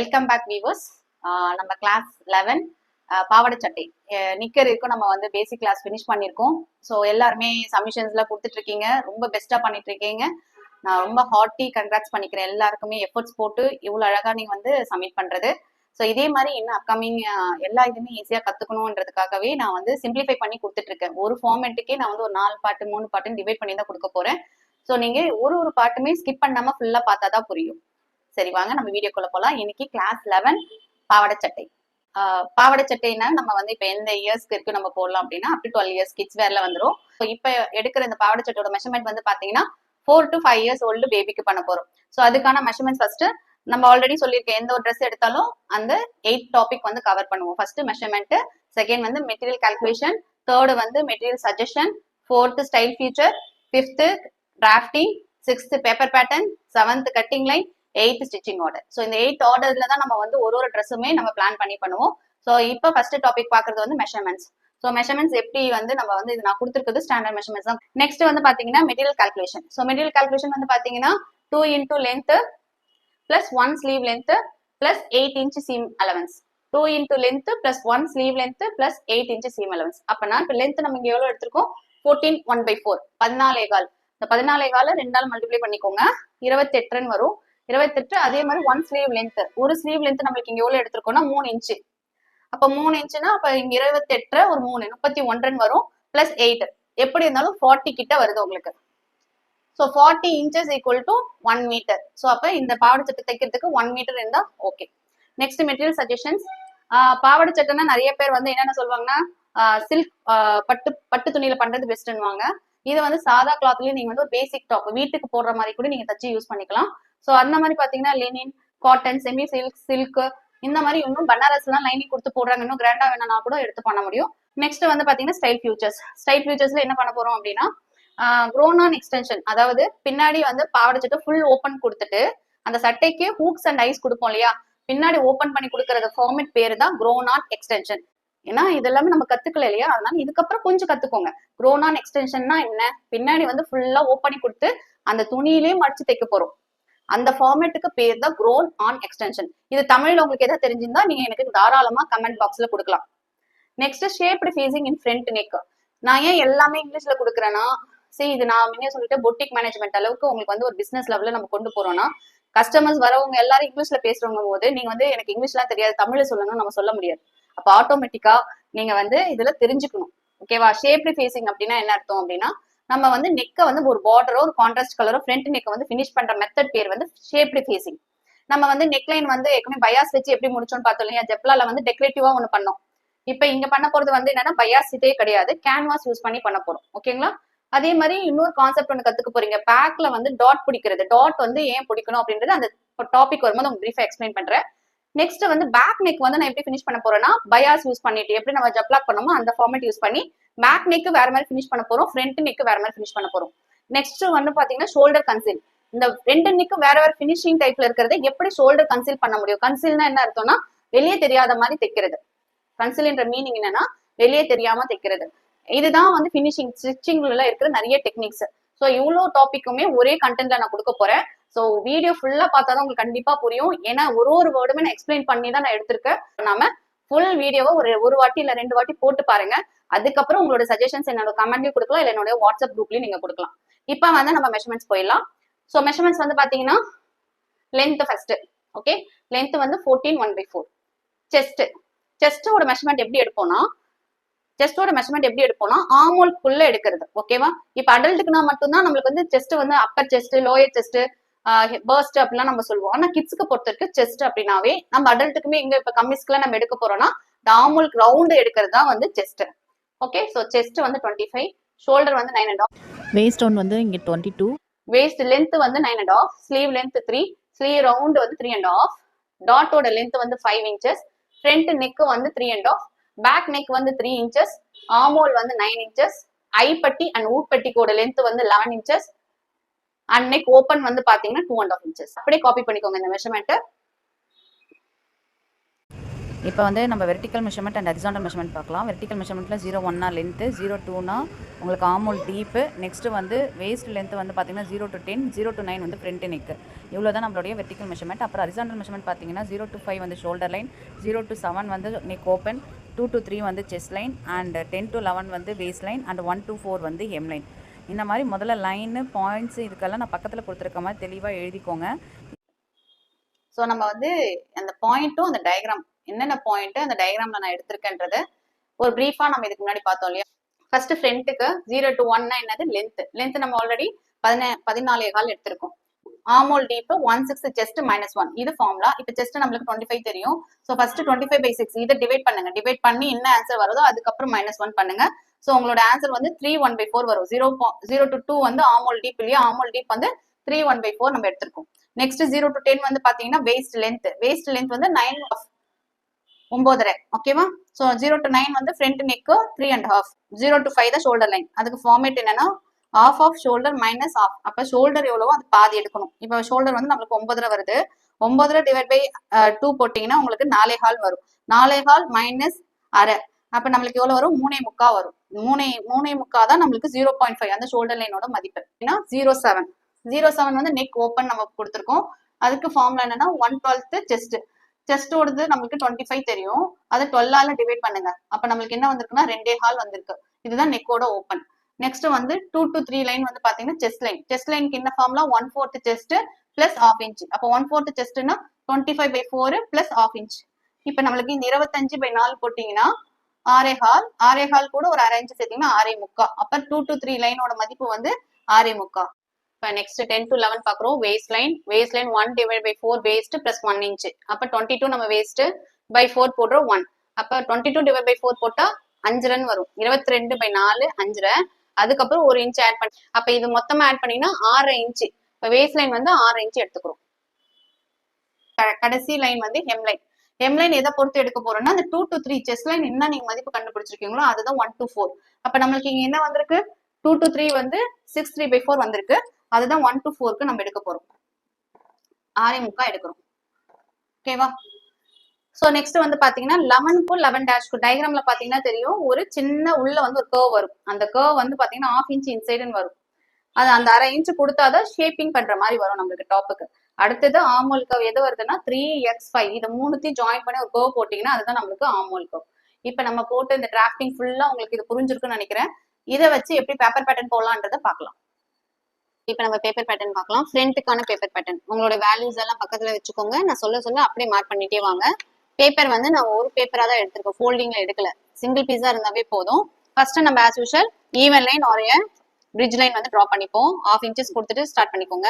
Welcome back weavers நம்ம class eleven பாவாடை சட்டை. நிக்கர் இருக்கும் நம்ம வந்து பேசிக் கிளாஸ் ஃபினிஷ் பண்ணியிருக்கோம். ஸோ எல்லாருமே சப்மிஷன்ஸ்லாம் கொடுத்துட்டு இருக்கீங்க. ரொம்ப பெஸ்ட்டாக பண்ணிட்டு இருக்கீங்க. நான் ரொம்ப ஹார்ட்டி கங்க்ராட்ஸ் பண்ணிக்கிறேன். எல்லாருக்குமே எஃபர்ட்ஸ் போட்டு இவ்வளோ அழகாக நீங்கள் வந்து சப்மிட் பண்ணுறது ஸோ இதே மாதிரி இன்னும் அப்கமிங் எல்லா இதுவுமே ஈஸியாக கற்றுக்கணுன்றதுக்காகவே நான் வந்து சிம்பிளிஃபை பண்ணி கொடுத்துட்டு இருக்கேன். ஒரு ஃபார்மேட்டுக்கே நான் வந்து ஒரு நாலு பாட்டு மூணு பாட்டுன்னு டிவைட் பண்ணி தான் கொடுக்க போகிறேன் ஸோ நீங்கள் ஒரு ஒரு பாட்டுமே ஸ்கிப் பண்ணாமல் ஃபுல்லாக பார்த்தா தான் புரியும். சரி வாங்க நம்ம வீடியோக்குள்ள போகலாம் இன்னைக்கு கிளாஸ் லெவன் பாவாடை சட்டை ஆஹ் பாவாடை சட்டைன்னா நம்ம வந்து இப்போ எந்த இயர்ஸ்க்கு இருக்கு நம்ம போடலாம் அப்படின்னா up to twelve years kids வேர்ல வந்துடும் ஸோ இப்போ எடுக்கிற இந்த பாவாடை சட்டையோட மெஷர்மெண்ட் வந்து பார்த்தீங்கன்னா four to five years old பேபிக்கு பண்ண போறோம். ஸோ அதுக்கான மெஷர்மெண்ட்ஸ் ஃபர்ஸ்ட் நம்ம ஆல்ரெடி சொல்லியிருக்கேன் எந்த ஒரு ட்ரெஸ் எடுத்தாலும் அந்த எயிட் டாபிக் வந்து கவர் பண்ணுவோம். ஃபர்ஸ்ட் மெஷர்மெண்ட் செகண்ட் வந்து மெட்டீரியல் கால்குலேஷன் தேர்டு வந்து material suggestion fourth style future fifth drafting sixth paper pattern seventh cutting line eighth stitching order so இந்த எயிட் ஆர்டர்ல தான் நம்ம வந்து ஒரு ஒரு ட்ரெஸ்ஸுமே நம்ம பிளான் பண்ணி பண்ணுவோம். ஸோ இப்போ ஃபர்ஸ்ட் டாபிக் பார்க்கறது வந்து மெஷர்மெண்ட்ஸ் ஸோ மெஷர்மெண்ட்ஸ் எப்படி வந்து நம்ம வந்து இது நான் கொடுத்துருக்கிறது ஸ்டாண்டர்ட் மெஷர்மெண்ட்ஸ் தான். நெக்ஸ்ட் வந்து பாத்தீங்கன்னா material calculation so material calculation வந்து பாத்தீங்கன்னா two into length plus one sleeve length plus eight inch seam allowance two into length plus one sleeve length plus eight inch seam allowance அப்போனா இப்போ length நம்ம இங்கே எவ்வளவு எடுத்திருக்கோம்? ஃபோர்டீன் ஒன் பை ஃபோர் பதினாலே கால். இந்த பதினாலே கால ரெண்டால் மல்டிப்ளை பண்ணிக்கோங்க. இருபத்தெட்டுன்னு வரும். இருபத்தெட்டு அதே மாதிரி ஒன் ஸ்லீவ் லென்த் ஒரு ஸ்லீவ் லென்த் நம்மளுக்கு இங்க எவ்வளவு எடுத்திருக்கோம்னா மூணு இன்ச்சு அப்ப மூணு இன்ச்சுனா அப்ப இங்க இருபத்தெட்டு ஒரு மூணு முப்பத்தி ஒன்றுன்னு வரும் பிளஸ் எயிட் எப்படி இருந்தாலும் ஃபார்ட்டி கிட்ட வருது உங்களுக்கு. So forty inches equal to one metre so அப்போ இந்த பாவாடை சட்டை தைக்கிறதுக்கு ஒன் மீட்டர் இருந்தால் ஓகே நெக்ஸ்ட் மெட்டீரியல் சஜஷன்ஸ் பாவாடை சட்டைன்னா நிறைய பேர் வந்து என்னென்ன சொல்லுவாங்கன்னா சில்க் பட்டு பட்டு துணியில பண்றது பெஸ்ட்னுவாங்க இது வந்து சாதா கிளாத்லயும் நீங்க வந்து ஒரு பேசிக் டாப் வீட்டுக்கு போடுற மாதிரி கூட நீங்க தச்சு யூஸ் பண்ணிக்கலாம். ஸோ அந்த மாதிரி பாத்தீங்கன்னா linen cotton semi silk silk இந்த மாதிரி இன்னும் பனாரஸ் எல்லாம் லைனிங் கொடுத்து போடுறாங்க. இன்னும் கிராண்டா வேணா கூட எடுத்து பண்ண முடியும். நெக்ஸ்ட் வந்து பாத்தீங்கன்னா ஸ்டைல் ஃபியூச்சர்ஸ் ஸ்டைல் ஃபியூச்சர்ஸ்ல என்ன பண்ண போறோம் அப்படின்னா க்ரோனான் எக்ஸ்டென்ஷன் அதாவது பின்னாடி வந்து பாவாடை சட்டை ஃபுல் ஓப்பன் கொடுத்துட்டு அந்த சட்டைக்கு ஹூக்ஸ் அண்ட் ஐஸ் கொடுப்போம் இல்லையா? பின்னாடி ஓப்பன் பண்ணி கொடுக்கறது ஃபார்மெட் பேரு தான் க்ரோனான் எக்ஸ்டென்ஷன் ஏன்னா இதெல்லாமே நம்ம கத்துக்கல இல்லையா? அதனால இதுக்கப்புறம் கொஞ்சம் கத்துக்கோங்க. க்ரோனான் எக்ஸ்டென்ஷன்னா என்ன? பின்னாடி வந்து ஃபுல்லா ஓப்பனி கொடுத்து அந்த துணியிலே மடிச்சு தைக்க போறோம். அந்த ஃபார்மேட்டுக்கு பேர் தான் க்ரோன் ஆன் எக்ஸ்டென்ஷன் இது தமிழ்ல உங்களுக்கு எதாவது தெரிஞ்சிருந்தா நீங்க எனக்கு தாராளமா கமெண்ட் பாக்ஸ்ல கொடுக்கலாம். Next shaped facing in front neck நான் ஏன் எல்லாமே இங்கிலீஷ்ல கொடுக்குறேன்னா சரி இது நான் முன்னே சொல்லிட்டு பொட்டிக் மேனேஜ்மெண்ட் அளவுக்கு உங்களுக்கு வந்து ஒரு பிசினஸ் லெவல நம்ம கொண்டு போறோம்னா கஸ்டமர்ஸ் வரவங்க எல்லாரும் இங்கிலீஷ்ல பேசுறவங்க போது நீங்க வந்து எனக்கு இங்கிலீஷ்லாம் தெரியாது தமிழ்ல சொல்லுங்க நம்ம சொல்ல முடியாது. அப்ப ஆட்டோமேட்டிக்கா நீங்க வந்து இதுல தெரிஞ்சுக்கணும். ஓகேவா ஷேப்டு ஃபேசிங் அப்படின்னா என்ன அர்த்தம் அப்படின்னா நம்ம வந்து நெக்கை வந்து ஒரு பார்டரோ ஒரு கான்ட்ராஸ்ட் கலரோ ஃப்ரண்ட் நெக்கை வந்து ஃபினிஷ் பண்ற மெத்தட் பேர் வந்து ஷேப்டு ஃபேசிங் நம்ம வந்து நெக்லைன் வந்து ஏற்கனவே பயாஸ் வச்சு எப்படி முடிச்சோம்னு பார்த்தோம் இல்லையா? ஜெப்லால வந்து டெக்கரேட்டிவா ஒன்று பண்ணோம். இப்போ இங்க பண்ண போறது வந்து என்னன்னா பயாஸ் இதே கிடையாது. கேன்வாஸ் யூஸ் பண்ணி பண்ண போறோம். ஓகேங்களா அதே மாதிரி இன்னொரு கான்செப்ட் ஒன்று கத்துக்க போறீங்க. பேக்ல வந்து டாட் பிடிக்கிறது. டாட் வந்து ஏன் பிடிக்கணும் அப்படின்றது அந்த டாபிக் வரும்போது உங்களுக்கு பிரீஃபா எக்ஸ்பிளைன் பண்றேன். நெக்ஸ்ட் வந்து பேக் நெக் வந்து நான் எப்படி ஃபினிஷ் பண்ண போறேன்னா பயாஸ் யூஸ் பண்ணிட்டு எப்படி நம்ம ஜப்லாக் பண்ணோமோ அந்த ஃபார்மேட் யூஸ் பண்ணி பேக் நெக் வேற மாதிரி ஃபினிஷ் பண்ண போறோம் ஃப்ரண்ட் நெக் வேற மாதிரி ஃபினிஷ் பண்ண போறோம். நெக்ஸ்ட் வந்து பாத்தீங்கன்னா ஷோல்டர் கன்சீல் இந்த ரெண்டு நிக்கும் வேற வேற ஃபினிஷிங் டைப்ல இருக்கிறத எப்படி ஷோல்டர் கன்சீல் பண்ண முடியும்? கன்சீல்னா என்ன அர்த்தம்னா வெளியே தெரியாத மாதிரி தைக்கிறது. கன்சீல்ன்ற மீனிங் என்னன்னா வெளியே தெரியாம தைக்கிறது. இதுதான் வந்து ஃபினிஷிங் ஸ்டிச்சிங்ல இருக்கிற நிறைய டெக்னிக்ஸ் ஸோ இவ்வளோ டாபிக்குமே ஒரே கண்டென்ட்ல நான் கொடுக்க போறேன். ஸோ வீடியோ ஃபுல்லா பார்த்தா தான் உங்களுக்கு கண்டிப்பா புரியும். ஏன்னா ஒரு ஒரு வேர்டுமே நான் எக்ஸ்பிளைன் பண்ணி தான் நான் எடுத்திருக்கேன். நாம ஃபுல் வீடியோவை ஒரு ஒரு வாட்டி இல்ல ரெண்டு வாட்டி போட்டு பாருங்க. அதுக்கப்புறம் உங்களோட சஜஷன்ஸ் என்னோட கமெண்ட்லயும் கொடுக்கலாம். இல்ல என்னோட வாட்ஸ்அப் குரூப்லயும் நீங்க கொடுக்கலாம். இப்போ வந்து நம்ம மெஷர்மெண்ட்ஸ் போயிடலாம். ஸோ மெஷர்மெண்ட்ஸ் வந்து பாத்தீங்கன்னா லென்த் ஃபர்ஸ்ட் ஓகே லென்த் வந்து fourteen one by four chest செஸ்டோட measurement எப்படி எடுப்போம்னா செஸ்டோட மெஷர்மெண்ட் எப்படி எடுப்போம்னா ஆமோல்குள்ள எடுக்கிறது ஓகேவா இப்போ அடல்ட்டுக்குனா மட்டும்தான் நம்மளுக்கு வந்து செஸ்ட் வந்து upper chest lower chest bust அப்படிலாம் நம்ம சொல்லுவோம். ஆனா கிட்ஸ்க்கு பொறுத்த வரைக்கும் செஸ்ட் அப்படின்னாவே நம்ம அடல்ட்டுக்குமே இங்க இப்ப கம்மிஸ்க்குலாம் நம்ம எடுக்க போறோம்னா ஆமோல் ரவுண்ட் எடுக்கிறது தான் வந்து செஸ்ட் ஓகே ஸோ செஸ்ட் வந்து டுவெண்ட்டி ஃபைவ் ஷோல்டர் வந்து nine and half waist one வந்து இங்கே டுவெண்ட்டி டூ வேஸ்ட் லென்த் வந்து nine and half sleeve length three sleeve round வந்து த்ரீ அண்ட் ஆஃப் டாட்டோட லென்த் வந்து ஃபைவ் இன்ச்சஸ் ஃப்ரண்ட் நெக் வந்து three and half back neck வந்து three inches armhole வந்து nine inches ஐப்பட்டி அண்ட் ஊப்பட்டிக்கோட length வந்து eleven inches and neck open வந்து பாத்தீங்கன்னா டூ அண்ட் ஆஃப் இன்ச்சஸ் அப்படியே காப்பி பண்ணிக்கோங்க இந்த மெஷர்மெண்ட்டு இப்போ வந்து நம்ம vertical measurement and horizontal measurement பார்க்கலாம். வெர்டிக்கல் மெஷர்மெண்ட்டில் ஜீரோ ஒன்னா லென்த்து ஜீரோ டூனா உங்களுக்கு ஆமூல் டீப்பு நெக்ஸ்ட்டு வந்து வேஸ்ட் லென்த் வந்து பார்த்தீங்கன்னா zero to ten zero to nine வந்து ஃப்ரண்ட் நெக்கு இவ்வளோ தான் நம்மளுடைய வெர்டிக்கல் மெஷர்மெண்ட் அப்புறம் ஹரிசாண்டல் மெஷர்மெண்ட் பார்த்தீங்கன்னா ஜீரோ டு ஃபைவ் வந்து shoulder line zero to seven வந்து neck open two to three வந்து chest line and ten to eleven வந்து waist line and one to four வந்து எம் லைன் இந்த மாதிரி முதல்ல லைனு பாயிண்ட்ஸ் இதுக்கெல்லாம் நான் பக்கத்தில் கொடுத்துருக்க மாதிரி தெளிவாக எழுதிக்கோங்க. ஸோ நம்ம வந்து அந்த பாயிண்ட்டும் அந்த டயக்ராம் என்னென்ன பாயிண்ட்டு அந்த டயக்ராமில் நான் எடுத்திருக்கேன்றது ஒரு ப்ரீஃபாக நம்ம இதுக்கு முன்னாடி பார்த்தோம் இல்லையா? ஃபர்ஸ்ட் ஃப்ரண்ட்டுக்கு ஜீரோ டு ஒன்னா என்னது? லென்த் லென்த் நம்ம ஆல்ரெடி பதினே பதினாலே கால் எடுத்திருக்கோம். Armhole deep one six chest minus one இது ஃபார்முலா இப்போ செஸ்ட் நம்மளுக்கு டுவெண்ட்டி ஃபைவ் தெரியும். So first twenty five by six இதை டிவைட் பண்ணுங்க. டிவைட் பண்ணி என்ன ஆன்சர் வருதோ அதுக்கப்புறம் மைனஸ் ஒன் பண்ணுங்க. ஸோ உங்களோட ஆன்சர் வந்து த்ரீ ஒன் பை ஃபோர் வரும். ஜீரோ ஜீரோ டு டூ வந்து ஆமோல் டீப் இல்லையா ஆமோல் டீப் வந்து த்ரீ ஒன் பை ஃபோர் நம்ம எடுத்திருக்கோம். நெக்ஸ்ட் ஜீரோ டு டென் வந்து பாத்தீங்கன்னா வேஸ்ட் லென்த் வேஸ்ட் லென்த் வந்து நைன் ஒன்பதரை ஓகேவா ஸோ ஜீரோ டு நைன் வந்து front neck three and half zero to five தான் ஷோல்டர் லைன் அதுக்கு ஃபார்மேட் என்னன்னா half half shoulder minus half அப்போ ஷோல்டர் எவ்வளவோ அது பாதி எடுக்கணும். இப்போ ஷோல்டர் வந்து நம்மளுக்கு ஒன்பதரை வருது. ஒன்பதரை டிவைட் பை டூ போட்டிங்கன்னா உங்களுக்கு நாலே ஹால் வரும். நாலே ஹால் மைனஸ் அரை. அப்போ நம்மளுக்கு எவ்வளோ வரும்? மூணே முக்கா வரும். மூணே மூணே முக்கா தான் நம்மளுக்கு ஜீரோ பாயிண்ட் ஃபைவ் அந்த ஷோல்டர் லைனோட மதிப்பு. ஏன்னா ஜீரோ செவன் ஜீரோ செவன் வந்து நெக் ஓப்பன் நம்ம கொடுத்துருக்கோம். அதுக்கு ஃபார்ம்ல என்னன்னா ஒன் டுவெல்த் செஸ்ட் செஸ்டோடது நம்மளுக்கு டுவெண்ட்டி ஃபைவ் தெரியும். அதை டுவெல்லால டிவைட் பண்ணுங்க. அப்ப நம்மளுக்கு என்ன வந்திருக்குன்னா ரெண்டே ஹால் வந்திருக்கு. இதுதான் நெக்கோட ஓப்பன் நெக்ஸ்ட் வந்து டூ டு த்ரீ லைன் வந்து பாத்தீங்கன்னா செஸ்ட் லைன் செஸ்ட் லைனுக்கு என்ன ஃபார்ம்லாம் one fourth chest plus half inch அப்போ one fourth செஸ்ட்னா twenty five by four plus half inch இப்போ நம்மளுக்கு இந்த இருபத்தஞ்சு பை நாலு போட்டீங்கன்னா ஆரே ஹால் ஆரே ஹால் கூட ஒரு அரை இன்ச் சேர்த்தீங்கன்னா ஆரே முக்கா. அப்போ டூ டு த்ரீ லைனோட மதிப்பு வந்து ஆரே முக்கா. இப்போ நெக்ஸ்ட் டென் டு லெவன் பார்க்குறோம் waist line waist line one divide by four waist plus one inch அப்போ டுவெண்ட்டி டூ நம்ம வேஸ்ட் பை ஃபோர் போடுறோம் ஒன் அப்போ twenty two divide by four போட்டால் அஞ்சு ரன் வரும். இருபத்தி ரெண்டு பை நாலு அஞ்சரை அதுக்கப்புறம் ஒரு இன்ச் ஆட் பண்ணி அப்ப இது மொத்தமா ஆட் பண்ணீங்கன்னா ஆறரை இன்ச் இப்ப வேஸ்ட் லைன் வந்து ஆறு இன்ச் எடுத்துக்கிறோம். கடைசி லைன் வந்து ஹெம்லைன் லைன் லைன் எதை பொறுத்து எடுக்க போறோம்னா அந்த two to three chest line என்ன நீங்க மதிப்பு கண்டுபிடிச்சிருக்கீங்களோ அதுதான் ஒன் டு ஃபோர் அப்ப நம்மளுக்கு இங்க என்ன வந்திருக்கு? டூ டு த்ரீ வந்து சிக்ஸ் த்ரீ பை ஃபோர் வந்திருக்கு. அதுதான் ஒன் டு ஃபோருக்கு நம்ம எடுக்க போறோம். ஆறே முக்கா எடுக்கிறோம். ஓகேவா சோ நெக்ஸ்ட் வந்து பாத்தீங்கன்னா லெவனுக்கும் லெவன் டேஷ்க்கு டயக்ராம்ல பாத்தீங்கன்னா தெரியும். ஒரு சின்ன உள்ள வந்து ஒரு கர்வ் வரும். அந்த கர்வ் வந்து பாத்தீங்கன்னா ஆஃப் இன்ச் இன்சைடுன்னு வரும். அது அந்த அரை இன்ச் கொடுத்தாதான் ஷேப்பிங் பண்ற மாதிரி வரும் நம்மளுக்கு டாப்புக்கு அடுத்தது ஆமோல் கவ் எது வருதுன்னா த்ரீ எக்ஸ் ஃபைவ் இதை மூணுத்தையும் ஜாயின் பண்ணி ஒரு கர்வ் போட்டீங்கன்னா அதுதான் நம்மளுக்கு ஆமோல் கவ் இப்ப நம்ம போட்டு இந்த டிராஃப்டிங் ஃபுல்லா உங்களுக்கு இது புரிஞ்சிருக்குன்னு நினைக்கிறேன். இதை வச்சு எப்படி பேப்பர் பேட்டர்ன் போடலான்றதை பார்க்கலாம். இப்போ நம்ம பேப்பர் பேட்டர்ன் பார்க்கலாம். ஃப்ரண்ட்டுக்கான பேப்பர் பேட்டர்ன் உங்களோட வேல்யூஸ் எல்லாம் பக்கத்துல வச்சுக்கோங்க. நான் சொல்ல சொல்ல அப்படியே மார்க் பண்ணிட்டே வாங்க. பேப்பர் வந்து நான் ஒரு பேப்பரா தான் எடுத்திருக்கேன். ஃபோல்டிங்ல எடுக்கல. சிங்கிள் பீஸா இருந்தாவே போதும். ஃபர்ஸ்ட் நம்ம ஆஸ் யூஷுவல் ஈவன் லைன் ஒரு பிரிட்ஜ் லைன் வந்து ட்ரா பண்ணிப்போம். ஆஃப் இன்ச்சஸ் கொடுத்துட்டு ஸ்டார்ட் பண்ணிக்கோங்க.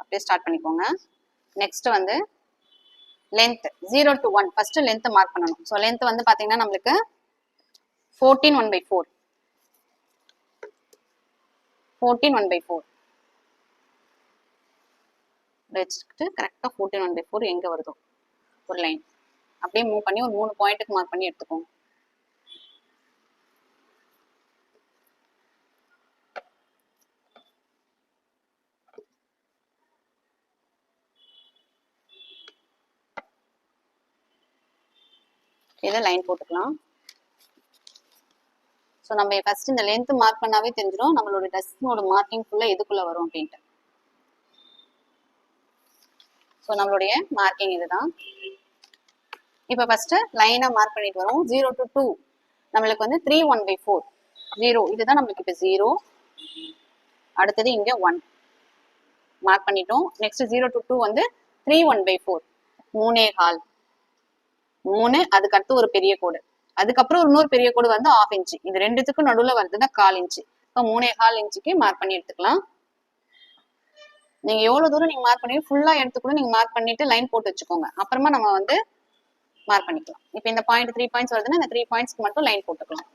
அப்படியே ஸ்டார்ட் பண்ணிக்கோங்க. நெக்ஸ்ட் வந்து length zero to one first length mark பண்ணணும். ஸோ லென்த் வந்து பாத்தீங்கன்னா நம்மளுக்கு fourteen one by four fourteen one by four வச்சுக்கிட்டு கரெக்டாக ஃபோர்டீன் ஒன் பை ஃபோர் எங்கே வருதோ ஒரு லைன் அப்படியே மூவ் பண்ணி ஒரு மூணு பாயிண்ட்டுக்கு மார்க் பண்ணி எடுத்துக்கோங்க. இதை லைன் போட்டுக்கலாம். ஸோ நம்ம ஃபர்ஸ்ட் இந்த லென்த் மார்க் பண்ணாவே தெரிஞ்சிடும் நம்மளோட டஸ்டினோட மார்க்கிங் ஃபுல்லாக எதுக்குள்ள வரும் அப்படின்ட்டு. ஸோ நம்மளுடைய மார்க்கிங் இதுதான். இப்போ ஃபர்ஸ்ட் லைனாக மார்க் பண்ணிட்டு வரோம். ஜீரோ டு டூ நம்மளுக்கு வந்து three one by four zero இதுதான் நம்மளுக்கு இப்போ ஜீரோ அடுத்தது இங்கே ஒன் மார்க் பண்ணிட்டோம். நெக்ஸ்ட் ஜீரோ டு டூ வந்து த்ரீ ஒன் பை ஃபோர் மூணே கால். மூணு அதுக்கு அடுத்து ஒரு பெரிய கோடு. அதுக்கப்புறம் ஒரு இன்னொரு பெரிய கோடு வந்து ஆஃப் இன்ச்சு இது ரெண்டுத்துக்கும் நடுவில் வருதுன்னா கால் இன்ச்சு இப்போ மூணே கால் இன்ச்சுக்கு மார்க் பண்ணி எடுத்துக்கலாம். நீங்க எவ்வளவு தூரம் நீங்க மார்க் பண்ணி ஃபுல்லா எடுத்து கூட நீங்க மார்க் பண்ணிட்டு லைன் போட்டு வச்சுக்கோங்க. அப்புறமா நம்ம வந்து மார்க் பண்ணிக்கலாம். இப்போ இந்த பாயிண்ட் த்ரீ பாயிண்ட்ஸ் வருதுன்னா இந்த த்ரீ பாயிண்ட்ஸ்க்கு மட்டும் லைன் போட்டுக்கலாம்.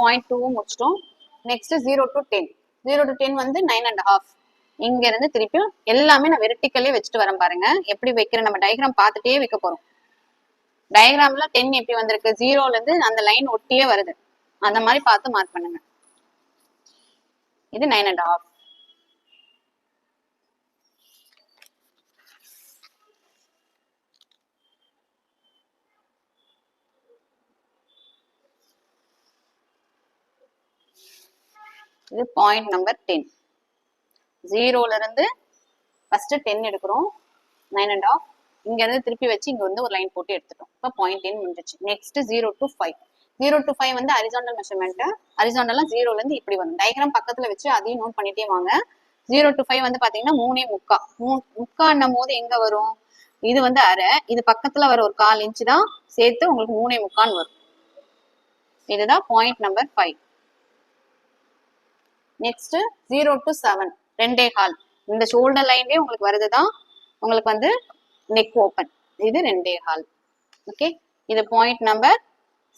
பாயிண்ட் டூவும் முடிச்சிட்டோம். Next zero to ten zero to ten வந்து நைன் அண்ட் ஹாஃப் இங்க இருந்து திருப்பியும் எல்லாமே நான் வெர்டிக்கலே வச்சுட்டு வரேன் பாருங்க. எப்படி வைக்கிறேன்? நம்ம டயக்ராம் பார்த்துட்டே வைக்க போறோம். டயக்ராம்ல டென் எப்படி வந்திருக்கு? ஜீரோல இருந்து அந்த லைன் ஒட்டியே வருது. அந்த மாதிரி பார்த்து மார்க் பண்ணுங்க. இது நைன் அண்ட் ஹாஃப் இது பாயிண்ட் நம்பர் டென் ஜீரோல இருந்து ஃபர்ஸ்ட் டென் எடுக்கிறோம். நைன் அண்ட் ஆஃப் இங்க இருந்து திருப்பி வச்சு இங்க வந்து ஒரு லைன் போட்டு எடுத்துட்டோம். இப்போ பாயிண்ட் டென் முடிஞ்சிச்சு next zero to five zero to five வந்து அரிசாண்டல் மெஷர்மெண்ட் ஹரிசாண்டல்லாம் ஜீரோல இருந்து இப்படி வரும். டயக்ராம் பக்கத்துல வச்சு அதையும் நோட் பண்ணிட்டே வாங்க. ஜீரோ டு ஃபைவ் வந்து பாத்தீங்கன்னா மூணே முக்கா. மூ முக்கான்னும் போது எங்க வரும்? இது வந்து அரை. இது பக்கத்துல வர ஒரு கால் இன்ச்சு தான் சேர்த்து உங்களுக்கு மூணே முக்கான்னு வரும். இதுதான் point number five next zero to seven ரெண்டே கால். இந்த ஷோல்டர் லைன்லயே உங்களுக்கு வருதுதான் உங்களுக்கு வந்து நெக் ஓப்பன் இது ரெண்டே கால். ஓகே இது பாயிண்ட் நம்பர்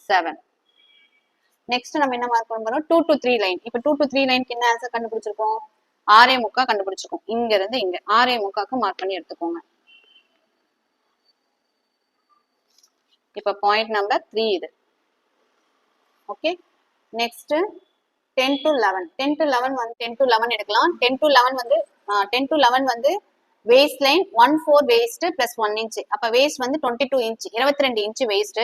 செவன் நெக்ஸ்ட் நம்ம என்ன மார்க் பண்ண டூ டு த்ரீ லைன் இப்போ டூ டு த்ரீ லைனுக்கு என்ன ஆன்சர் கண்டுபிடிச்சிருக்கோம்? ஆறே முக்கா கண்டுபிடிச்சிருக்கோம். இங்க இருந்து இங்க. ஆறே முக்காக்கு மார்க் பண்ணி எடுத்துக்கோங்க. இப்போ பாயிண்ட் நம்பர் த்ரீ இது. Okay next ten to eleven ten to eleven வந்து டென் டு லெவன் எடுக்கலாம். டென் டு லெவன் வந்து டென் டு லெவன் வந்து waist line one four waist plus one inch அப்ப வேஸ்ட் வந்து டுவெண்ட்டி டூ இன்ச் இருபத்தி ரெண்டு inch waist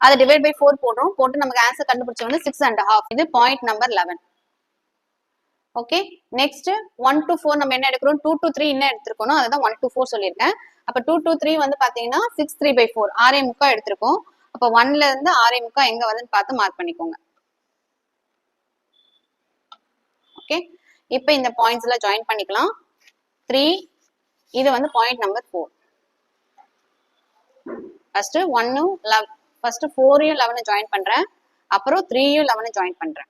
அதை divide by four போடுறோம். போட்டு நமக்கு ஆன்சர் கண்டுபிடிச்ச வந்து சிக்ஸ் அண்ட் ஹாஃப் இது point number eleven okay next one to four நம்ம என்ன எடுக்கிறோம்? டூ டு த்ரீ என்ன எடுத்திருக்கணும் அதுதான் ஒன் டு ஃபோர் சொல்லியிருக்கேன். அப்ப டூ டு த்ரீ வந்து பாத்தீங்கன்னா சிக்ஸ் த்ரீ பை ஃபோர் ஆறே முக்கா எடுத்திருக்கோம். அப்ப ஒன்ல இருந்து ஆறே முக்கா எங்க வருதுன்னு பார்த்து மார்க் பண்ணிக்கோங்க. ஓகே இப்போ இந்த பாயிண்ட்ஸ்ல ஜாயின் பண்ணிக்கலாம். த்ரீ இது வந்து பாயிண்ட் நம்பர் ஃபோர் ஃபர்ஸ்ட் ஒன்னும் லவ் ஃபர்ஸ்ட் ஃபோரையும் லெவனும் ஜாயின் பண்றேன். அப்புறம் த்ரீயும் லெவனும் ஜாயின் பண்றேன்.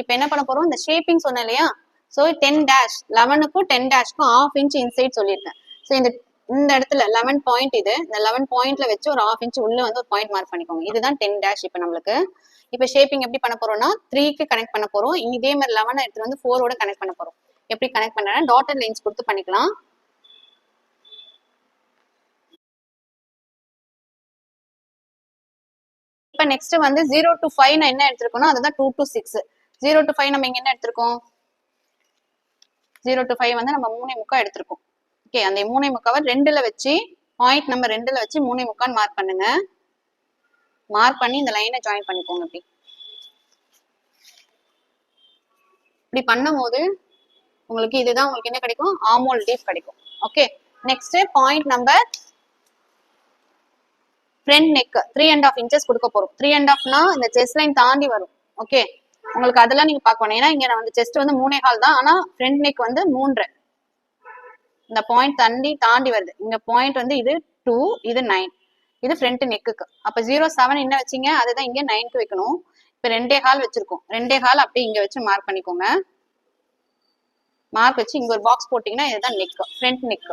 இப்போ என்ன பண்ண போறோம்? இந்த ஷேப்பிங் சொன்னேன் இல்லையா? ஸோ டென் டேஷ் லெவனுக்கும் டென் டேஷ்க்கும் ஆஃப் இன்ச் இன்சைட் சொல்லியிருக்கேன். ஸோ இந்த இந்த இடத்துல லெவன் பாயிண்ட் இது இந்த லெவன் பாயிண்ட்ல வச்சு ஒரு ஆஃப் இன்ச் உள்ள வந்து ஒரு பாயிண்ட் மார்க் பண்ணிக்கோங்க. இதுதான் டென் டேஷ் இப்போ நம்மளுக்கு. இப்போ ஷேப்பிங் எப்படி பண்ண போறோம்னா த்ரீக்கு கனெக்ட் பண்ண போறோம். இதே மாதிரி லெவனை எடுத்துட்டு வந்து ஃபோரோட கனெக்ட் பண்ண போறோம். எப்படி கனெக்ட் பண்ணா டாட்டர் லைன்ஸ் கொடுத்து பண்ணிக்கலாம். இப்போ நெக்ஸ்ட் வந்து ஜீரோ டு ஃபைவ் நான் என்ன எடுத்திருக்கோம்னா அதுதான் two to six zero to five நம்ம இங்க என்ன எடுத்திருக்கோம்? ஜீரோ டு ஃபைவ் வந்து நம்ம மூணே முக்கா எடுத்திருக்கோம். ஓகே அந்த மூணே முக்காவை ரெண்டுல வச்சு பாயிண்ட் நம்பர் ரெண்டுல வச்சு மூணே முக்கான்னு மார்க் பண்ணுங்க. மார்க் பண்ணி இந்த லைனை ஜாயின் பண்ணிக்கோங்க இப்படி. இப்படி பண்ணும்போது உங்களுக்கு இதுதான் உங்களுக்கு என்ன கிடைக்கும்? ஆமோல் டீப் கிடைக்கும். Okay next point number front neck three and half inches கொடுக்க போறோம். த்ரீ அண்ட் ஆஃப்னா இந்த செஸ்ட் லைன் தாண்டி வரும். ஓகே உங்களுக்கு அதெல்லாம் நீங்க பார்க்கணும் ஏன்னா இங்க வந்து செஸ்ட் வந்து மூணே கால் தான். ஆனா ஃப்ரண்ட் நெக் வந்து மூன்று இந்த பாயிண்ட் தாண்டி தாண்டி வருது. இந்த பாயிண்ட் வந்து இது டூ இது நைன் இது ஃப்ரண்ட் நெக்குக்கு அப்ப ஜீரோ செவன் என்ன வச்சீங்க? அதுதான் இங்க நைன்க்கு வைக்கணும். இப்ப ரெண்டே கால் வச்சிருக்கோம். ரெண்டே கால் அப்படியே இங்க வச்சு மார்க் பண்ணிக்கோங்க. மார்க் வச்சு இங்க ஒரு பாக்ஸ் போட்டீங்கன்னா இதுதான் neck front neck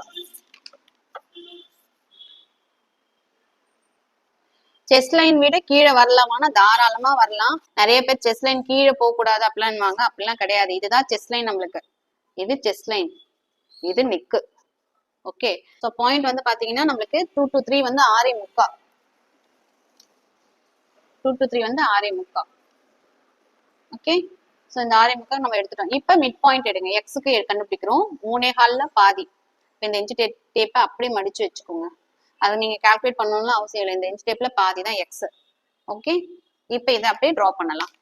chest line விட கீழே வரலாமானா தாராளமா வரலாம். நிறைய பேர் செஸ் லைன் கீழே போக கூடாது அப்படிலாம் வாங்க அப்படிலாம் கிடையாது. இதுதான் செஸ் லைன் நம்மளுக்கு. இது செஸ் லைன் இது நெக்கு ஓகே ஸோ பாயிண்ட் வந்து பாத்தீங்கன்னா நம்மளுக்கு டூ டு த்ரீ வந்து ஆறே முக்கா. டூ டு த்ரீ வந்து ஆறே முக்கா. ஓகே ஸோ இந்த ஆறே நம்ம எடுத்துட்டோம். இப்போ மிட் பாயிண்ட் எடுங்க. எக்ஸுக்கு கண்டுபிடிக்கிறோம். மூணே ஹாலில் பாதி. இப்போ இந்த இன்ச்சு டேப் டேப்பை அப்படியே மடிச்சு வச்சுக்கோங்க. அதை நீங்க கால்குலேட் பண்ணணும்னு அவசியம் இல்லை. இந்த இன்ச் டேப்ல பாதி தான் எக்ஸ் ஓகே இப்போ இதை அப்படியே ட்ரா பண்ணலாம்.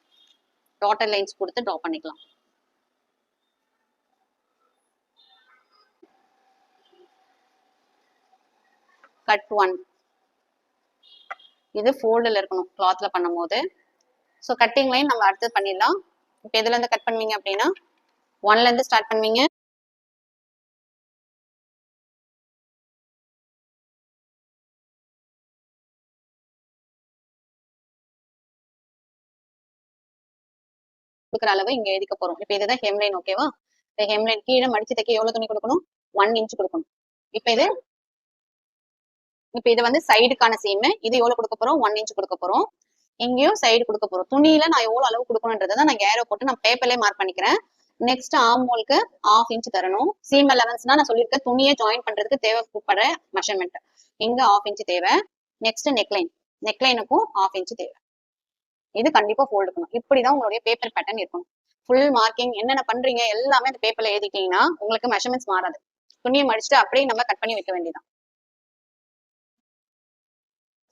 டோட்டல் லைன்ஸ் கொடுத்து ட்ரா பண்ணிக்கலாம். கட் ஒன் இது ஃபோல்டில் இருக்கணும். கிளாத்ல பண்ணும்போது. ஸோ கட்டிங் லைன் நம்ம அடுத்து பண்ணிடலாம். இப்போ எதுல இருந்து கட் பண்ணுவீங்க அப்படின்னா ஒன்ல இருந்து ஸ்டார்ட் பண்ணுவீங்க. கொடுக்குற அளவு இங்க எழுதிக்க போறோம்? இப்போ இதுதான் ஹெம்லைன் ஓகேவா இந்த ஹெம்லைன் கீழே மடிச்சு தைக்க எவ்வளவு துணி கொடுக்கணும்? ஒன் இன்ச் கொடுக்கணும். இப்போ இது இப்போ இது வந்து சைடுக்கான சீம் இது எவ்வளவு கொடுக்க போறோம்? ஒன் இன்ச் கொடுக்க போறோம். இங்கேயும் சைடு கொடுக்க போறோம். துணியில நான் எவ்வளவு அளவு கொடுக்கணுன்றதை நான் கேரோ போட்டு நான் பேப்பர்லயே மார்க் பண்ணிக்கிறேன். நெக்ஸ்ட் ஆம்ஹோலுக்கு ஆஃப் இன்ச் தரணும். சீம் அலவன்ஸ்னா நான் சொல்லியிருக்கேன் துணியை ஜாயின் பண்றதுக்கு தேவைப்படுற மெஷர்மெண்ட் இங்க ஆஃப் இன்ச் தேவை. நெக்ஸ்ட் நெக்லைன் நெக்லைனுக்கும் ஹாஃப் இன்ச் தேவை. இது கண்டிப்பா ஃபோல்டு இருக்கணும் இப்படிதான் உங்களுடைய பேப்பர் பேட்டர்ன் இருக்கணும். ஃபுல் மார்க்கிங் என்னென்ன பண்றீங்க எல்லாமே அந்த பேப்பர்ல எழுதிட்டீங்கன்னா உங்களுக்கு மெஷர்மெண்ட்ஸ் மாறாது. துணியை மடிச்சுட்டு அப்படியே நம்ம கட் பண்ணி வைக்க வேண்டியதான்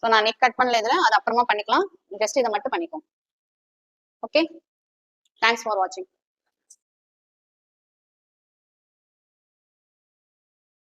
ஸோ நான் நெக் கட் பண்ணல இதில். அது அப்புறமா பண்ணிக்கலாம். ஜஸ்ட் இதை மட்டும் பண்ணிக்கோ. ஓகே தேங்க்ஸ் ஃபார் வாட்சிங்